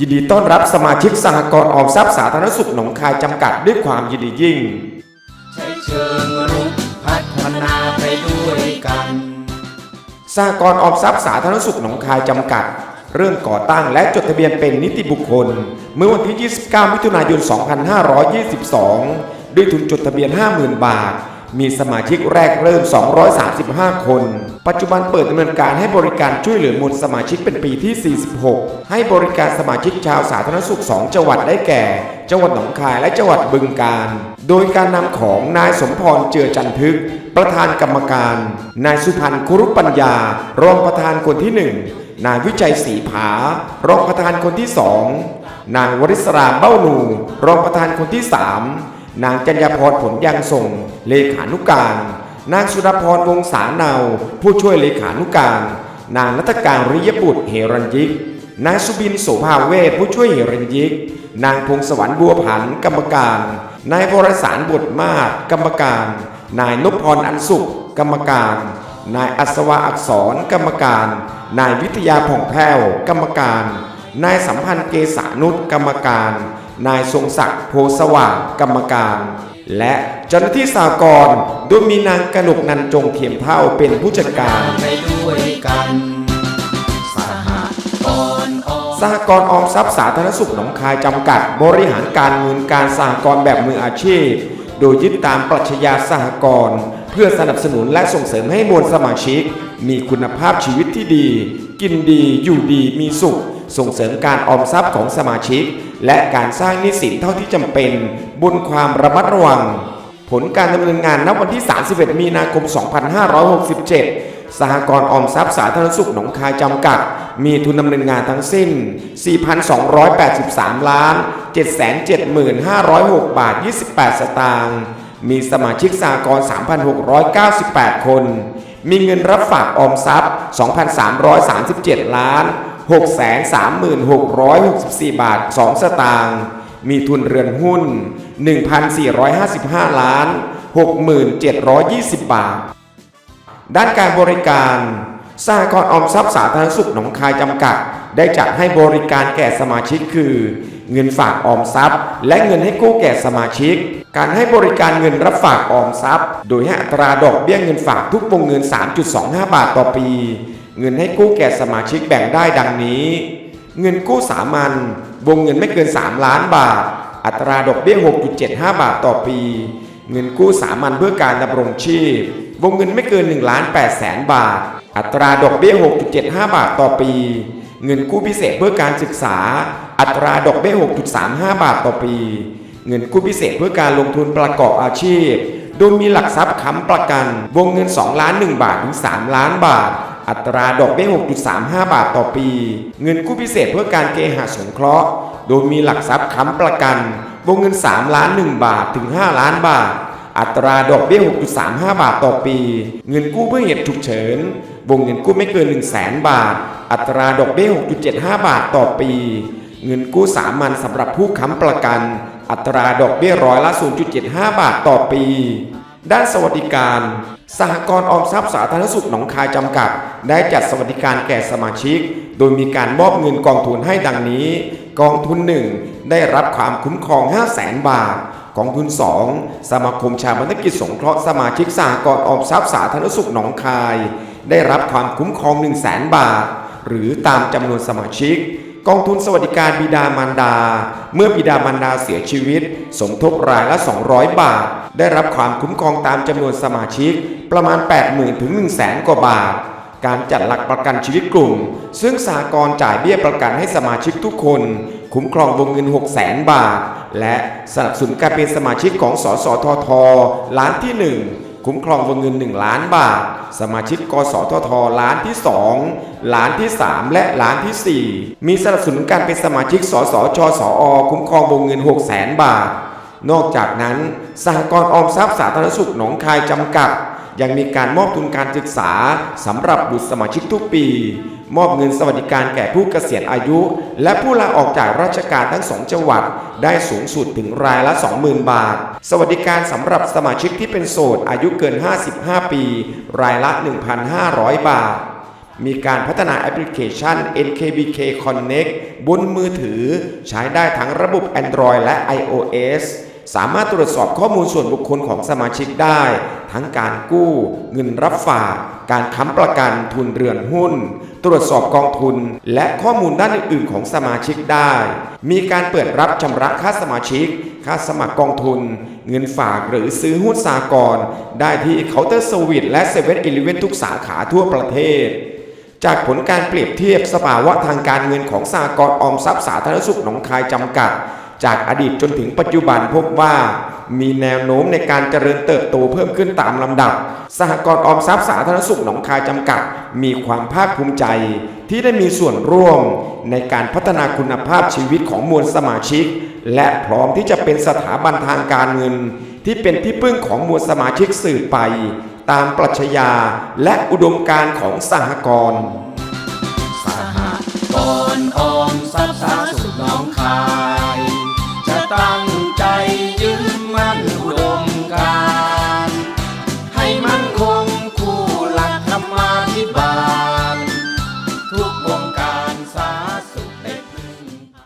ยินดีต้อนรับสมาชิกสหกรณ์ออมทรัพย์สาธารณสุขหนองคายจำกัดด้วยความยินดียิ่ง ใช้เชิงรุกพัฒนาไปด้วยกันสหกรณ์ออมทรัพย์สาธารณสุขหนองคายจำกัด เริ่มก่อตั้งและจดทะเบียนเป็นนิติบุคคล เมื่อวันที่ 29 มิถุนายน 2522 ด้วยทุนจดทะเบียน 50,000 บาท มีสมาชิกแรกเริ่ม 235 คน ปัจจุบันเปิดดำเนินการให้บริการช่วยเหลือมวลสมาชิกเป็นปีที่ 46 ให้บริการสมาชิกชาวสาธารณสุข 2 จังหวัดได้แก่ จังหวัดหนองคายและจังหวัดบึงกาฬ โดยการนำของนายสมพรเจือจันทึก ประธานกรรมการ นายสุพันธ์คุรุปัญญา รองประธานคนที่หนึ่งนายวิจัยศรีผา รองประธานคนที่สองนางวริศราเบ้าหนู รองประธานคนที่สาม นางจัญญาพรผลยังส่งเลขานุการ นางสุรพรวงศาเนา ผู้ช่วยเลขานุการ นางนัตการริยบุตรเฮรัญยิก นายสุบินโสภาเวทผู้ช่วยเฮรัญยิก นางพงศวรรค์บัวผันกรรมการ นายวรสารบทมาศกรรมการ นายนพพรอันสุข กรรมการ นายอัศวะอักษรกรรมการ นายวิทยาผ่องแผ้วกรรมการ นายสัมพันธ์เกษานุชกรรมการ นายทรงศักดิ์โพสว่างกรรมการ และเจ้าหน้าที่สากลโดยมีนางกนกนันจงเทียมเท่าเป็นผู้จัดการไปด้วยกันสหกรณ์ออมสหกรณ์ออมทรัพย์สาธารณสุขหนองคายจำกัด บริหารการเงินการสหกรณ์แบบมืออาชีพ โดยยึดตามปรัชญาสหกรณ์เพื่อสนับสนุนและส่งเสริมให้มวลสมาชิก มีคุณภาพชีวิตที่ดี กินดีอยู่ดีมีสุข ส่งเสริมการออมทรัพย์ของสมาชิก และการสร้างนิสินเท่าที่จำเป็น บนความระมัดระวัง ผลการดำเนินงานณวันที่ 31 มีนาคม 2567สหกรณ์ออมทรัพย์สาธารณสุขหนองคายจำกัด มีทุนดำเนินงานทั้งสิ้น 4,283 ล้าน 775,606 บาท 28 สตางค์ มีสมาชิกสหกรณ์3,698 คน มีเงินรับฝากออมทรัพย์ 2,337 ล้าน 636,664 บาท 2 สตางค์ มีทุนเรือนหุ้น 1,455 ล้าน 6,720 บาท ด้านการบริการสหกรณ์ออมทรัพย์สาธารณสุขหนองคายจำกัด ได้จัดให้บริการแก่สมาชิกคือ เงินฝากออมทรัพย์ และเงินให้กู้แก่สมาชิก การให้บริการเงินรับฝากออมทรัพย์ โดยให้อัตราดอกเบี้ยเงินฝากทุกวงเงิน 3.25 บาทต่อปี เงินให้กู้แก่สมาชิกแบ่งได้ดังนี้ เงินกู้สามัญวงเงินไม่เกิน 3 ล้านบาท อัตราดอกเบี้ย 6.75 บาทต่อปี เงินกู้สามัญเพื่อการดำรงชีพ วงเงินไม่เกิน1ล้าน8แสนบาท อัตราดอกเบี้ย 6.75 บาทต่อปี เงินกู้พิเศษเพื่อการศึกษา อัตราดอกเบี้ย 6.35 บาทต่อปี เงินกู้พิเศษเพื่อการลงทุนประกอบอาชีพ โดยมีหลักทรัพย์ค้ำประกัน วงเงิน 2 ล้าน 1 บาทถึง 3 ล้านบาท อัตราดอกเบี้ย 6.35 บาทต่อปี เงินกู้พิเศษเพื่อการเคหะสงเคราะห์ โดยมีหลักทรัพย์ค้ำประกัน วงเงิน 3 ล้าน 1 บาทถึง 5 ล้านบาท อัตราดอกเบี้ย 6.35 บาทต่อปี เงินกู้เพื่อเหตุฉุกเฉิน วงเงินกู้ไม่เกิน 1 0 0 0 0แบาท อัตราดอกเบี้ย 6.75 บาทต่อปี เงินกู้สามัญสำหรับผู้ค้ำประกัน อัตราดอกเบี้ยร้อยละ 0.75 บาทต่อปี ด้านสวัสดิการ สหกรณ์ออมทรัพย์สาธารณสุขหนองคายจำกัด ได้จัดสวัสดิการแก่สมาชิก โดยมีการมอบเงินกองทุนให้ดังนี้ กองทุน 1 ได้รับความคุ้มครอง 5 0 0แสนบาท กองทุน 2 สมาคมชาวนกิจสงเคราะห์สมาชิกสหกรณ์ออมทรัพย์สาธารณสุขหนองคาย ได้รับความคุ้มครอง 1 0 0 0 0แสนบาท หรือตามจำนวนสมาชิก กองทุนสวัสดิการบิดามารดา เมื่อบิดามารดาเสียชีวิต สมทบรายละ 200 บาท ได้รับความคุ้มครองตามจำนวนสมาชิก ประมาณ 80,000ถึง1 0 0 0 0แสนกว่าบาท การจัดหลักประกันชีวิตกลุ่ม ซึ่งสหกรจ่ายเบี้ยประกันให้สมาชิกทุกคน คุ้มครองวงเงิน 6 0 0แสนบาท และสนับสนุนการเป็นสมาชิกของสสททล้านที่ 1 คุ้มครองวงเงิน 1 ล้านบาท สมาชิกกสททล้านที่ 2 ล้านที่ 3 และล้านทีสี่4 มีสนับสนุนการเป็นสมาชิกสสชสอ คุ้มครองวงเงิน 6 0 0แสนบาท นอกจากนั้นสหกรณ์ออมทรัพย์สาธารณสุขหนองคายจำกัด ยังมีการมอบทุนการศึกษาสำหรับบุตรสมาชิกทุกปี มอบเงินสวัสดิการแก่ผู้เกษียณอายุ และผู้ลาออกจากราชการทั้งสองจังหวัด ได้สูงสุดถึงรายละ 20,000 บาท สวัสดิการสำหรับสมาชิกที่เป็นโสดอายุเกิน 55 ปี รายละ 1,500 บาท มีการพัฒนาแอปพลิเคชัน NKBK Connect บนมือถือ ใช้ได้ทั้งระบบ Android และ iOS สามารถตรวจสอบข้อมูลส่วนบุคคลของสมาชิกได้ ทั้งการกู้ เงินรับฝาก การค้ำประกันทุนเรือนหุ้น ตรวจสอบกองทุน และข้อมูลด้านอื่นๆ ของสมาชิกได้ มีการเปิดรับชำระค่าสมาชิก ค่าสมัครกองทุน เงินฝากหรือซื้อหุ้นสากลได้ที่เคาน์เตอร์สวิตและ7 e เ e ่ e อทุกสาขาทั่วประเทศจากผลการเปรียบเทียบสภาวะทางการเงินของสหกรณ์ออมทรัพย์สาธารณสุขหนองคายจำกัด จากอดีตจนถึงปัจจุบันพบว่ามีแนวโน้มในการเจริญเติบโตเพิ่มขึ้นตามลำดับ สหกรณ์ออมทรัพย์สาธารณสุขหนองคายจำกัด มีความภาคภูมิใจ ที่ได้มีส่วนร่วม ในการพัฒนาคุณภาพชีวิตของมวลสมาชิก และพร้อมที่จะเป็นสถาบันทางการเงิน ที่เป็นที่พึ่งของมวลสมาชิกสืบไป ตามปรัชญาและอุดมการณ์ของสหกรณ์สหกรณ์ออมทรัพย์สาธารณสุขหนองคาย ตั้งใจ